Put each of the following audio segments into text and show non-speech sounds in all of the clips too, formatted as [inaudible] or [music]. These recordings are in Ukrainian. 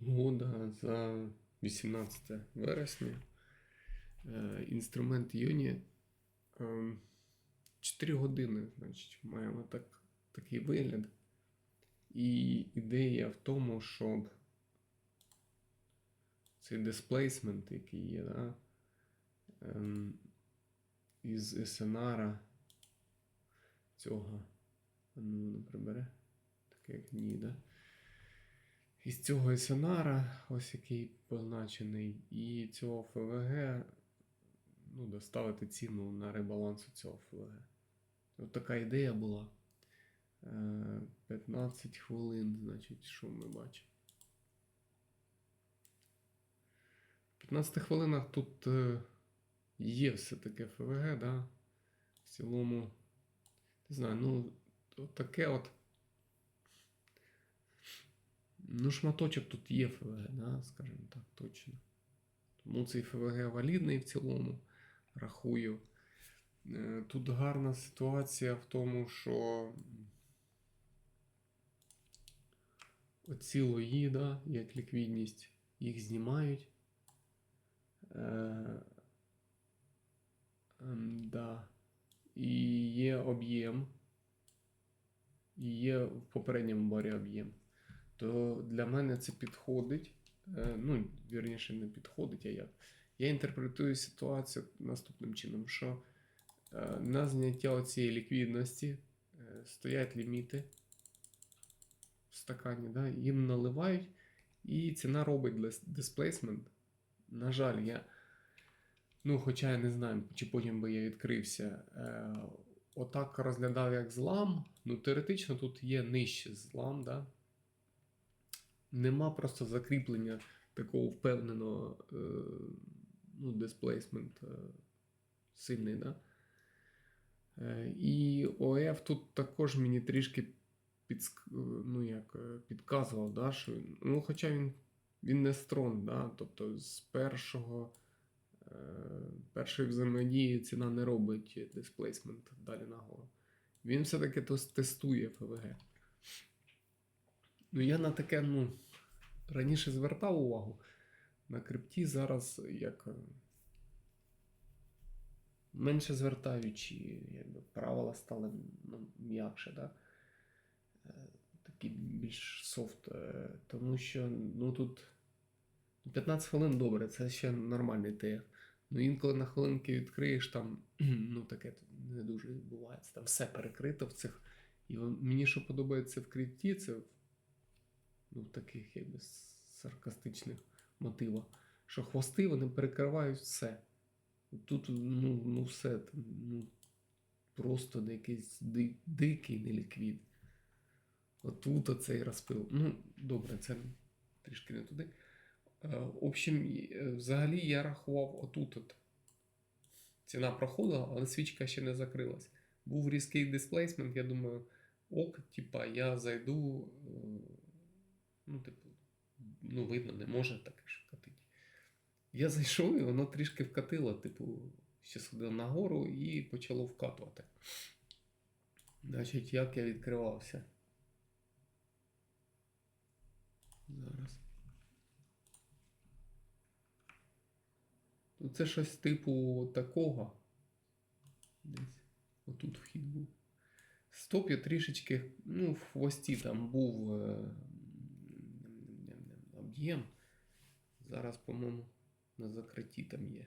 года за 18 вересня. Е, Інструмент Юні. 4 години, значить, маємо так, такий вигляд. І ідея в тому, щоб цей дисплейсмент, який є, да, ем, із SNR цього. Ну, не прибере. Таке як ні, да? Із цього SNR, ось який позначений, і цього ФВГ ну, доставити ціну на ребаланс цього ФВГ. От така ідея була. Е, 15 хвилин, значить, що ми бачимо. В 15 хвилинах тут е, є все таке ФВГ, да? В цілому, не знаю, ну, таке от. Ну, шматочок тут є ФВГ, да, скажімо так, точно. Тому цей ФВГ валідний в цілому, рахую. Е, Тут гарна ситуація в тому, що оці лої, да, як ліквідність, їх знімають. Е, ем, да. І є об'єм. І є в попередньому барі об'єм. То для мене це підходить. Е, ну, вірніше, не підходить, а як. Я інтерпретую ситуацію наступним чином, що е, на зняття цієї ліквідності е, стоять ліміти в стакані, да, їм наливають, і ціна робить дисплейсмент. На жаль, я. Ну, хоча я не знаю, чи потім би я відкрився. Е, отак розглядав як злам. Ну, теоретично тут є нижче злам, да? Нема просто закріплення такого впевненого е, ну, дисплейсмент е, сильний, да? Е, і ОФ тут також мені трішки підск... ну, як, підказував, да, що ну, хоча він, він не строн, да? тобто з першого, першої взаємодії ціна не робить дисплейсмент далі нагору. Він все-таки тестує ФВГ. Ну, я на таке, ну, раніше звертав увагу. На крипті зараз як. е, Менше звертаю, чи якби правила стали ну, м'якше, да? Е, такі більш софт. е, Тому що ну, тут 15 хвилин добре, це ще нормальний ТФ. Ну інколи на хвилинки відкриєш там, [clears throat] ну таке не дуже відбувається. Там все перекрито в цих. І мені що подобається в крипті, це в ну, таких якби саркастичних мотивах, що хвости вони перекривають все. Тут ну, ну все ну, просто якийсь ди- дикий неліквід. Отут оцей розпил. Ну, добре, це трішки не туди. Е, В общем, е, взагалі я рахував отут. От. Ціна проходила, але свічка ще не закрилась. Був різкий дисплейсмент, я думаю, ок, типа, я зайду. Ну, типу, ну, видно, не може таке ж вкатити. Я зайшов і воно трішки вкатило, типу, ще сходило нагору і почало вкатувати. Значить, як я відкривався. Зараз. Ну, це щось типу такого. Десь. Отут вхід був. Стоп я трішечки, ну, в хвості там був е, об'єм. Зараз, по-моєму, на закритті там є.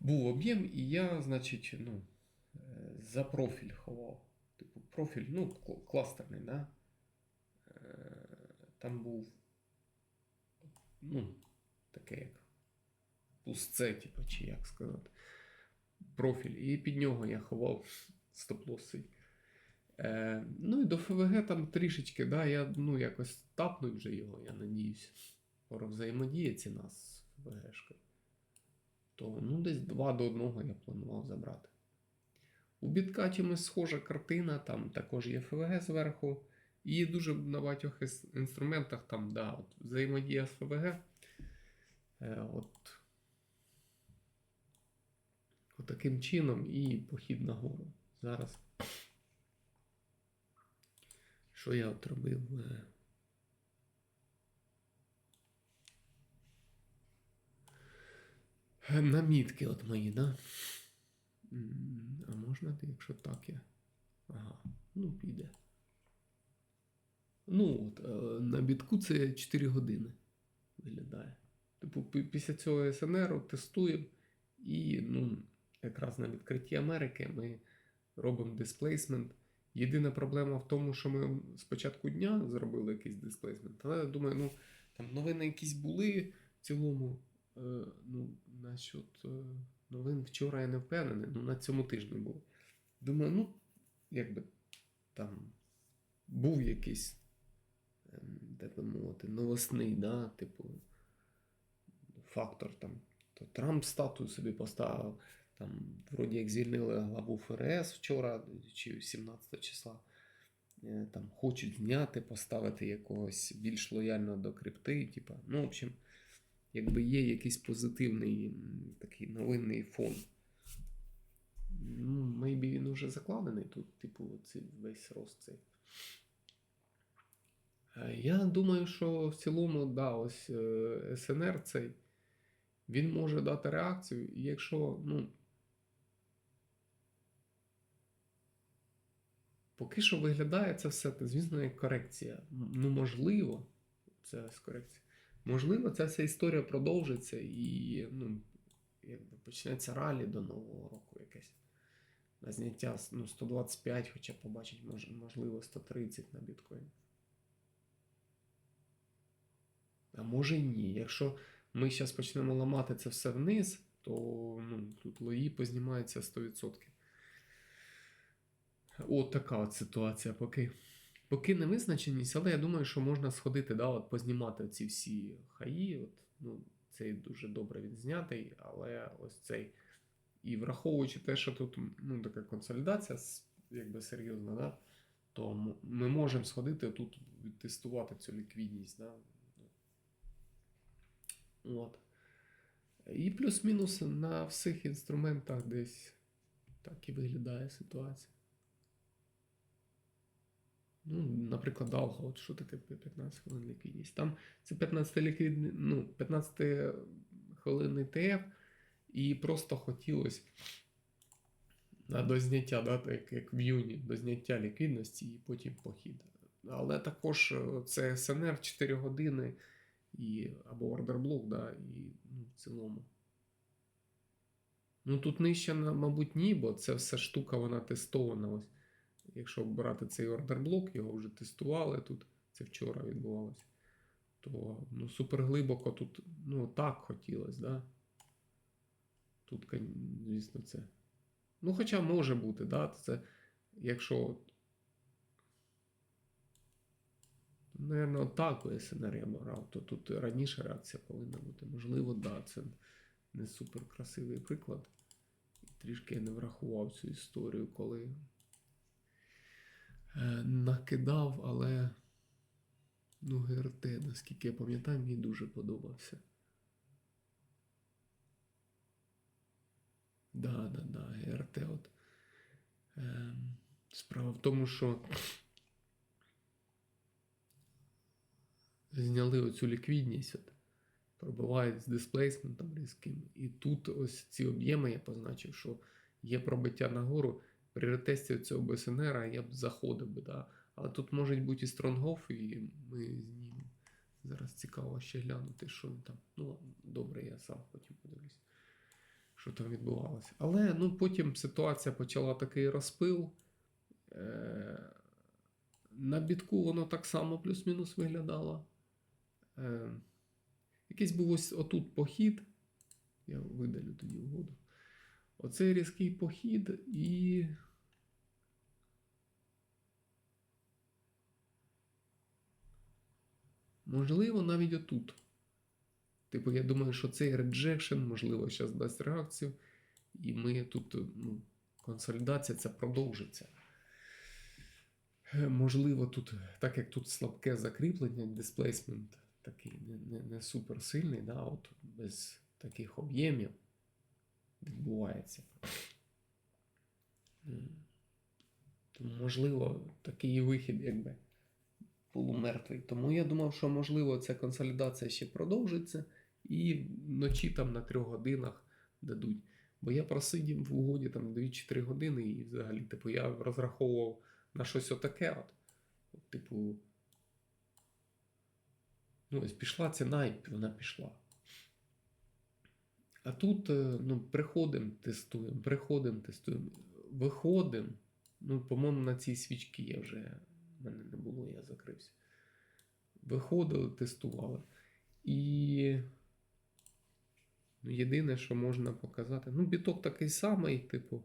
Був об'єм, і я, значить, ну, е, за профіль ховав. Типу, профіль, ну, кластерний, да? Е, Там був, ну, таке як пустце, типу, чи як сказати профіль, і під нього я ховав стоп-лоси. Е, ну і до ФВГ там трішечки, да, я ну, якось тапнув вже його, я надіюсь. Скоро взаємодіє ціна з ФВГшкою. То ну, десь 2 до 1 я планував забрати. У біткаті ми схожа картина, там також є ФВГ зверху. І дуже на багатьох інструментах там, да, от, взаємодія з ФВГ. Е, от Отаким чином і похід нагору. Зараз. Що я от робив? Е, Намітки от мої, да? А можна, ти, якщо так я. Ага, ну піде. Ну, от, е, на бітку це 4 години виглядає. Типу, після цього СНР тестуємо, і ну, якраз на відкритті Америки ми робимо дисплейсмент. Єдина проблема в тому, що ми спочатку дня зробили якийсь дисплейсмент, але я думаю, ну там новини якісь були в цілому. Е, ну, насчет е, новин вчора я не впевнений, ну на цьому тижні було. Думаю, ну, якби там був якийсь, ем, так би мовити, новосний, да, типу, фактор там. То Трамп статую собі поставив, там, вроді як звільнили главу ФРС вчора чи 17 числа. Е, Там хочуть зняти, поставити якогось більш лояльного до крипти. Типа, ну, в общем, якби є якийсь позитивний такий новинний фон. Ну, maybe він уже закладений тут, типу, цей весь рост цей. Е, Я думаю, що в цілому, да, ось е, СНР цей, він може дати реакцію, якщо, ну. Поки що виглядає це все, звісно, як корекція. Ну, можливо, це корекція. Можливо, ця вся історія продовжиться і ну, якби почнеться ралі до Нового року якесь. На зняття ну, 125, хоча побачить, мож, можливо, 130 на біткоін. А може ні. Якщо ми зараз почнемо ламати це все вниз, то ну, тут лої познімаються 100%. От така от ситуація поки. Поки не визначеність, але я думаю, що можна сходити, да, от познімати ці всі хаї. От, ну, цей дуже добре він знятий, але ось цей. І враховуючи те, що тут ну, така консолідація якби серйозна, да, то ми можемо сходити тут відтестувати цю ліквідність. Да. От. І плюс-мінус на всіх інструментах десь так і виглядає ситуація. Ну, наприклад, Algo, от що таке 15 хвилин ліквідність. Там це 15 ліквідний, ну, 15 хвилинний ТФ, і просто хотілося до зняття, да, так як в юні, до зняття ліквідності і потім похід. Але також е, це СНР 4 години і, або ордерблок, да, і ну, в цілому. Ну тут нижче, мабуть, ні, бо це все штука, вона тестована. Ось. Якщо брати цей ордерблок, його вже тестували тут, це вчора відбувалося, то ну, супер глибоко тут, ну, так хотілося, да? Тут, звісно, це. Ну, хоча може бути, да? Це, якщо. Наверно, так СНР я брав, то тут раніше реакція повинна бути. Можливо, да, це не супер красивий приклад. Трішки я не врахував цю історію, коли накидав, але ну, ГРТ, наскільки я пам'ятаю, мені дуже подобався. Да, да, да, ГРТ. От. Ем, справа в тому, що зняли оцю ліквідність, от, пробивають з дисплейсментом різким. І тут ось ці об'єми я позначив, що є пробиття нагору. При ретесті цього БСНР я б заходив би, да. але тут може бути і стронгоф, і ми знімемо. Зараз цікаво ще глянути, що він там. Ну, ладно, добре, я сам потім подивлюсь, що там відбувалося. Але ну, потім ситуація почала такий розпил. Е- на бітку воно так само плюс-мінус виглядало. Е, якийсь був ось отут похід. Я видалю тоді угоду. Оцей різкий похід і. Можливо, навіть отут. Типу, я думаю, що цей реджекшн, можливо, зараз дасть реакцію. І ми тут, ну, консолідація ця продовжиться. Можливо, тут, так як тут слабке закріплення, дисплейсмент такий не, не, не супер сильний, да, от без таких об'ємів відбувається. Можливо, такий вихід, якби полумертвий. Тому я думав, що можливо ця консолідація ще продовжиться, і вночі там на трьох годинах дадуть. Бо я просидів в угоді там 2-3 години, і взагалі, типу, я розраховував на щось отаке. От. Типу. Ну, ось пішла ціна, і вона пішла. А тут е, ну, приходимо, тестуємо, приходимо, тестуємо, виходимо. Ну, по-моєму, на цій свічці я вже в мене не було, я закрився. Виходили, тестували. І ну, єдине, що можна показати. Ну, біток такий самий, типу,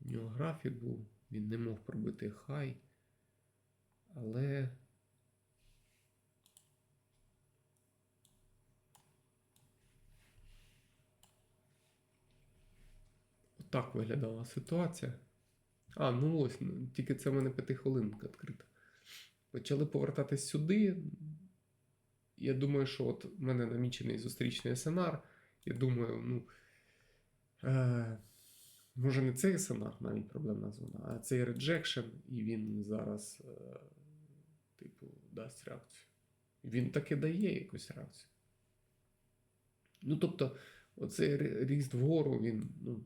у нього графік був, він не мог пробити хай. Але. Отак виглядала ситуація. А, ну ось, ну, тільки це в мене п'ятихвилинка відкрита. Почали повертатись сюди. Я думаю, що от в мене намічений зустрічний сценар. Я думаю, ну. Е, може, не цей сценар, навіть проблемна зона, а цей реджекшн, і він зараз, е, типу, дасть реакцію. Він таки дає якусь реакцію. Ну, тобто, оцей ріст вгору, він, ну,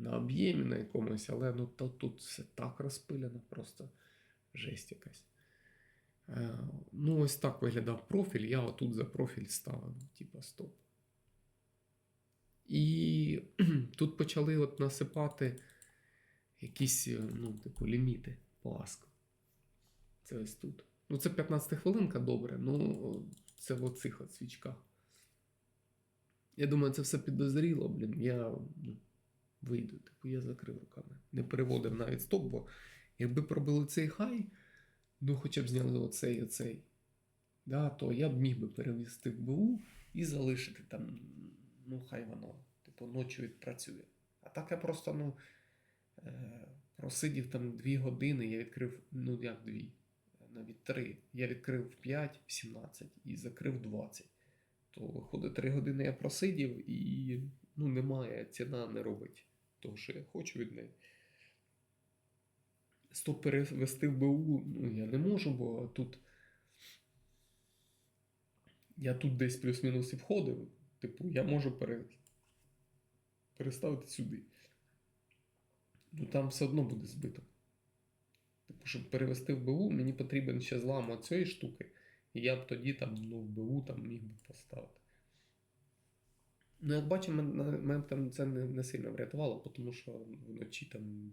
на об'ємі на якомусь, але ну, то, тут все так розпилено, просто жесть якась. Е, ну, ось так виглядав профіль. Я отут за профіль ставив, типа стоп. І [clears throat] тут почали от насипати якісь, е, ну, типу, ліміти по аску. Це ось тут. Ну, це 15 хвилинка, добре. Ну, це в оцих от свічках. Я думаю, це все підозріло, блін. Я ну, вийду. Типу, я закрив руками. Не переводив навіть стоп, бо якби пробили цей хай, ну хоча б зняли оцей оцей, да, то я б міг би перевести в БУ і залишити там, ну, хай воно, типу, ночі відпрацює. А так я просто, ну, е, просидів там дві години, я відкрив, ну як дві, навіть три. Я відкрив в 5, в 17 і закрив в 20. То виходить, 3 години я просидів і ну, немає, ціна не робить того, що я хочу від неї. Стоп перевести в БУ ну, я не можу, бо тут. Я тут десь плюс-мінус і входив. Типу, я можу пере... переставити сюди. Ну там все одно буде збито. Типу, щоб перевести в БУ, мені потрібен ще злам цієї штуки. І я б тоді там, ну, в БУ там міг би поставити. Ну, як бачимо, мене, мене там це не, не сильно врятувало, тому що вночі там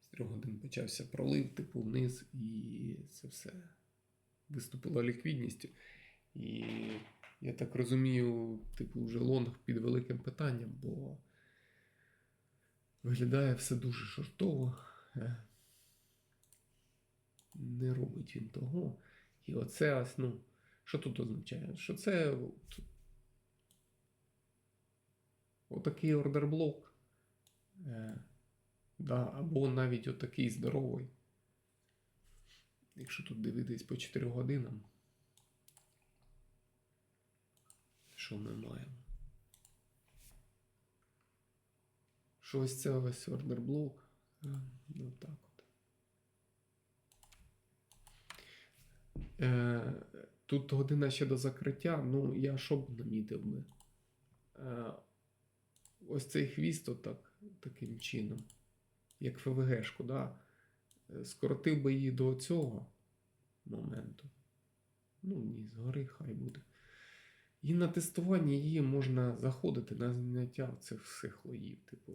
з трьох годин почався пролив, типу, вниз, і це все виступило ліквідністю. І я так розумію, типу, вже лонг під великим питанням, бо виглядає все дуже шортово. Е, Не робить він того. І оце ну, що тут означає? Що це отакий ордерблок. Е, да, або навіть отакий здоровий. Якщо тут дивитись по 4 годинам. Що ми маємо? Що ось це ось ордерблок. Е, Ну так от. Е, тут година ще до закриття. Ну, я що б намітив би? Е, ось цей хвіст отак, таким чином, як ФВГшку, да? Е, скоротив би її до цього моменту. Ну, ні, згори хай буде. І на тестуванні її можна заходити на зняття цих всіх лоїв. Типу,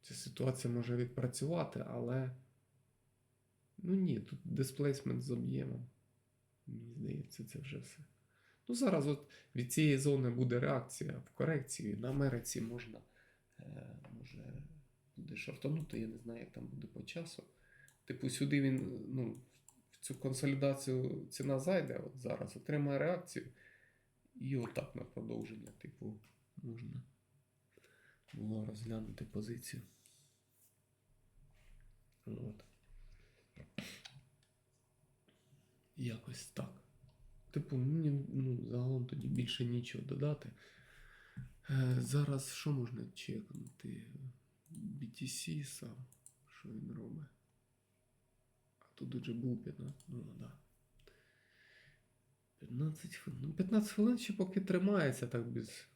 ця ситуація може відпрацювати, але. Ну ні, тут дисплейсмент з об'ємом. Мені здається, це вже все. Ну, зараз от від цієї зони буде реакція в корекції. На Америці можна е, може буде шортанути, я не знаю, як там буде по часу. Типу, сюди він, ну, в цю консолідацію ціна зайде, от зараз отримає реакцію. І отак на продовження, типу, можна було розглянути позицію. От. Якось так. Типу, мені ну, загалом тоді більше нічого додати. Е, зараз що можна чекнути? BTC сам, що він робить? Тут уже був 15. Ну, да. 15 хвилин. Ну, 15 хвилин ще поки тримається так без.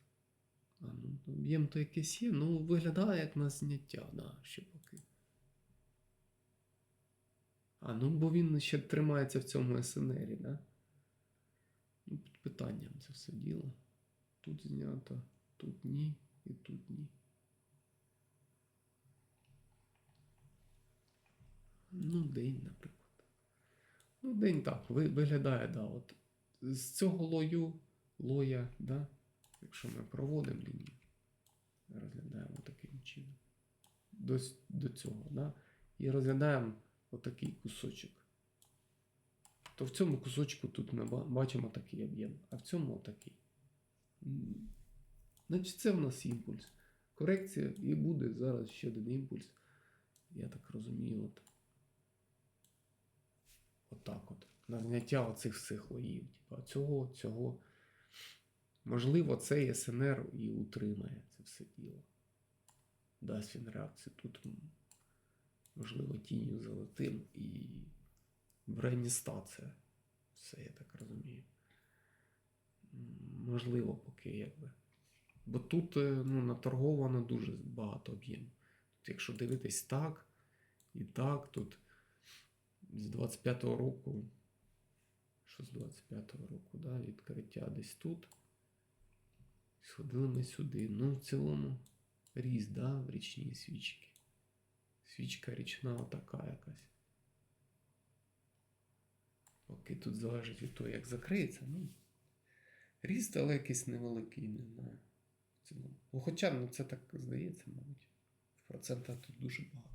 А, ну, об'єм то якийсь є, ну виглядає як на зняття, да, ще поки. А, ну бо він ще тримається в цьому СНРі, да? Питанням це все діло. Тут знято, тут ні і тут ні. Ну, день, наприклад. Ну, день так, ви- виглядає, да, от. З цього лою, лоя, да, якщо ми проводимо лінію, розглядаємо таким чином. До, до цього, да, і розглядаємо отакий кусочок. То в цьому кусочку тут ми бачимо такий об'єм, а в цьому отакий. Значить, це в нас імпульс. Корекція і буде зараз ще один імпульс. Я так розумію, от. Отак от. На зняття оцих всіх лоїв. Типа цього, цього. Можливо, цей СНР і утримає це все діло. Дасть він реакцію. Тут, можливо, тінню золотим і брейністація. Все, я так розумію. Можливо, поки якби. Бо тут е, ну, наторговано дуже багато об'єму. Тут, якщо дивитись так і так, тут з 25-го року, що з 25-го року, да, відкриття десь тут. Сходили ми сюди. Ну, в цілому ріст, да, в річній свічки. Свічка річна така якась. Поки тут залежить від того, як закриється, ну. Ріст, але якийсь невеликий, не знаю. Ну, хоча, ну це так здається, мабуть. В процентах тут дуже багато.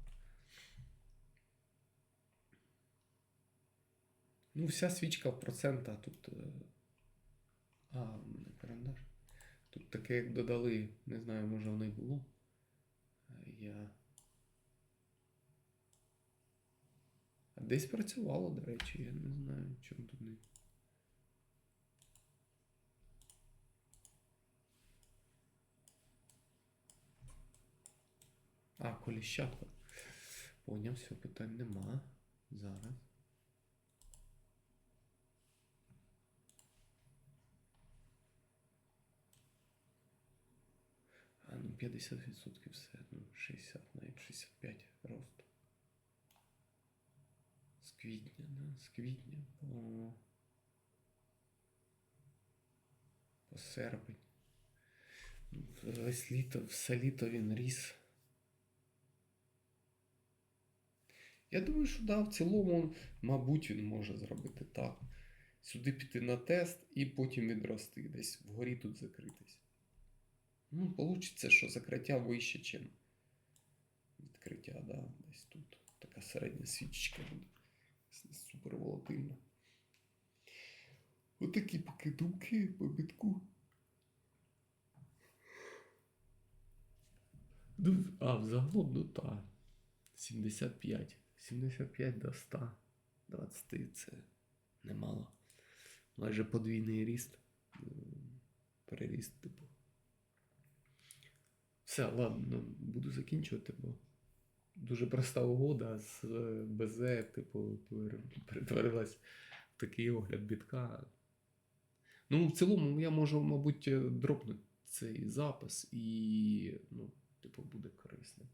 Ну, вся свічка в процентах тут. е, А, в мене карандаш. Тут таке, як додали, не знаю, може воно й було. Е, Я. десь працювало, до речі, я не знаю, чому тут не. А, коліщатка. Поняв, все, питань нема. Зараз. А, ну 50% все, ну 60, навіть 65 росту. Квітня, да? З квітня по, по серпень. Весь літо, все літо він ріс. Я думаю, що да, в цілому, мабуть, він може зробити так. Сюди піти на тест і потім відрости десь вгорі тут закритись. Ну, получиться, що закриття вище, ніж відкриття, да, десь тут. Така середня свічечка буде. Супер волатильна. Отакі поки думки по бітку. Ну, а, взагалом, ну та. 75. 75 до 100. 20 це немало. Майже подвійний ріст. Переріст, типу. Все, ладно, буду закінчувати, бо дуже проста угода з е, БЗ, типу, перетворилась в такий огляд бітка. Ну, в цілому, я можу, мабуть, е, дропнути цей запис і, ну, типу, буде корисним.